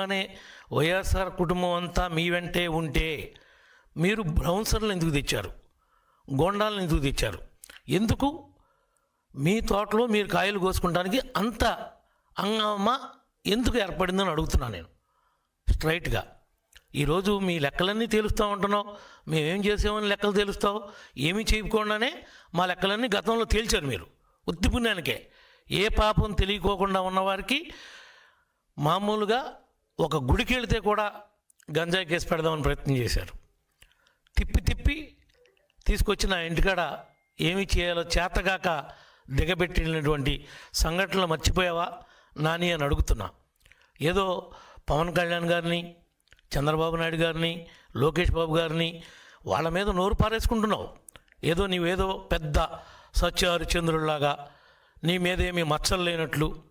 అనే వైఎస్ఆర్ కుటుంబం అంతా మీ వెంటే ఉంటే మీరు బ్రౌన్సర్లు ఎందుకు తెచ్చారు? గోండాలను ఎందుకు తెచ్చారు? ఎందుకు? మీ తోటలో మీరు కాయలు కోసుకోవడానికి అంత అంగమ ఎందుకు ఏర్పడిందని అడుగుతున్నాను నేను. స్ట్రైట్గా. ఈరోజు మీ లెక్కలన్నీ తేలుస్తూ ఉంటున్నావు. మేమేం చేసామని లెక్కలు తేలుస్తావు? ఏమీ చేయకుండానే మా లెక్కలన్నీ గతంలో తేల్చారు మీరు. ఉత్తిపుణ్యానికే ఏ పాపం తెలియకోకుండా ఉన్నవారికి మామూలుగా ఒక గుడికి వెళితే కూడా గంజాయి కేసు పెడదామని ప్రయత్నం చేశారు. తిప్పి తిప్పి తీసుకొచ్చిన ఇంటికాడ ఏమి చేయాలో చేతగాక దిగబెట్టినటువంటి సంఘటనలు మర్చిపోయావా నాని అని అడుగుతున్నా. ఏదో పవన్ కళ్యాణ్ గారిని చంద్రబాబు నాయుడు గారిని లోకేష్ బాబు గారిని వాళ్ళ మీద నోరు పారేసుకుంటున్నావు. ఏదో నీవేదో పెద్ద సత్య హరిచంద్రుల్లాగా నీ మీద మచ్చలు లేనట్లు.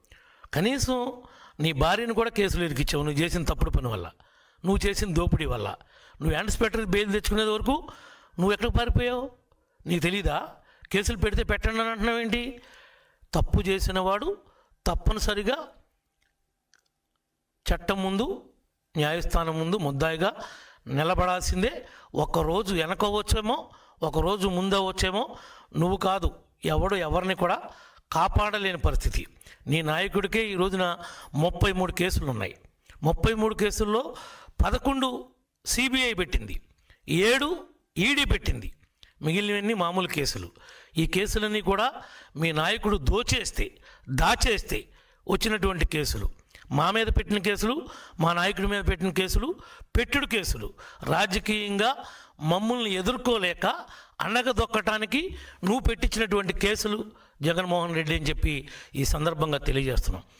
కనీసం నీ భార్యను కూడా కేసులు ఇరికిచ్చావు నువ్వు చేసిన తప్పుడు పని వల్ల. నువ్వు చేసిన దోపిడీ వల్ల. నువ్వు యాంటిసిపేటర్ బెయిల్ తెచ్చుకునేది వరకు నువ్వు ఎక్కడికి పారిపోయావు? నీకు తెలీదా? కేసులు పెడితే పెట్టండి అని అంటున్నావు ఏంటి? తప్పు చేసిన వాడు తప్పనిసరిగా చట్టం ముందు న్యాయస్థానం ముందు ముద్దాయిగా నిలబడాల్సిందే. ఒకరోజు వెనకవచ్చేమో ఒకరోజు ముందవచ్చేమో నువ్వు కాదు ఎవడు ఎవరిని కూడా కాపాడలేని పరిస్థితి. నీ నాయకుడికే ఈ రోజున ముప్పై మూడు కేసులు ఉన్నాయి ముప్పై మూడు కేసుల్లో పదకొండు సిబిఐ పెట్టింది. ఏడు ఈడీ పెట్టింది. మిగిలినవన్నీ మామూలు కేసులు. ఈ కేసులన్నీ కూడా మీ నాయకుడు దోచేస్తే దాచేస్తే వచ్చినటువంటి కేసులు. మా మీద పెట్టిన కేసులు మా నాయకుడి మీద పెట్టిన కేసులు పెట్టుడు కేసులు. రాజకీయంగా మమ్మల్ని ఎదుర్కోలేక అన్నగదొక్కటానికి నువ్వు పెట్టించినటువంటి కేసులు జగన్మోహన్ రెడ్డి అని చెప్పి ఈ సందర్భంగా తెలియజేస్తున్నాం.